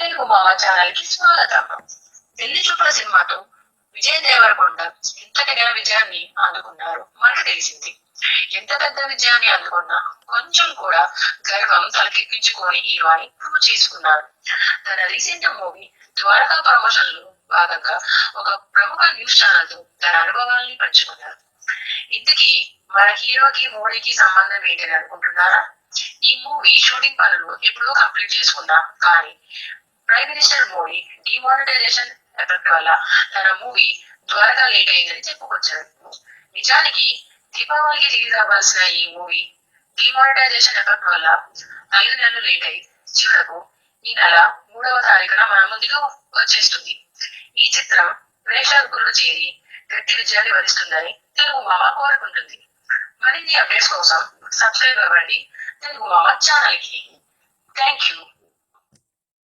తెలుగు ఛానల్కి స్వాగతం. పెళ్ళి చూపుల సినిమాతో విజయ్ దేవరకొండ ఇంతటిగా విజయాన్ని అందుకున్నారు. మనకు తెలిసింది ఎంత పెద్ద విజయాన్ని అందుకున్నా కొంచెం కూడా గర్వం తలకెక్కించుకొని హీరోని ప్రూవ్ చేసుకున్నారు తన రీసెంట్ మూవీ ద్వారకా ప్రమోషన్లో భాగంగా ఒక ప్రముఖ న్యూస్ ఛానల్తో తన అనుభవాల్ని పంచుకున్నారు. ఇంతకీ మన హీరోకి మోడీకి సంబంధం ఏంటని అనుకుంటున్నారా? ఈ మూవీ షూటింగ్ పనులు ఎప్పుడో కంప్లీట్ చేసుకుందాం. కానీ prime minister Modi demonetization effect వల్ల తన మూవీ త్వరగా లేట్ అయిందని చెప్పుకొచ్చారు. నిజానికి దీపావళికి రిలీజ్ అవ్వాల్సిన ఈ మూవీ డిమానిటైజేషన్ ఎఫెక్ట్ వల్ల ఐదు నెలలు లేట్ అయి చివరకు ఈ నెల మూడవ తారీఖున మన ముందుకు వచ్చేస్తుంది. ఈ చిత్రం ప్రేక్షకులు చేరి గట్టి విజయాన్ని వరిస్తుందని తెలుగు మామ కోరుకుంటుంది. మరిన్ని అప్డేట్స్ కోసం సబ్స్క్రైబ్ అవ్వండి. తెలుగు మామ ఛానల్కి థ్యాంక్ యూ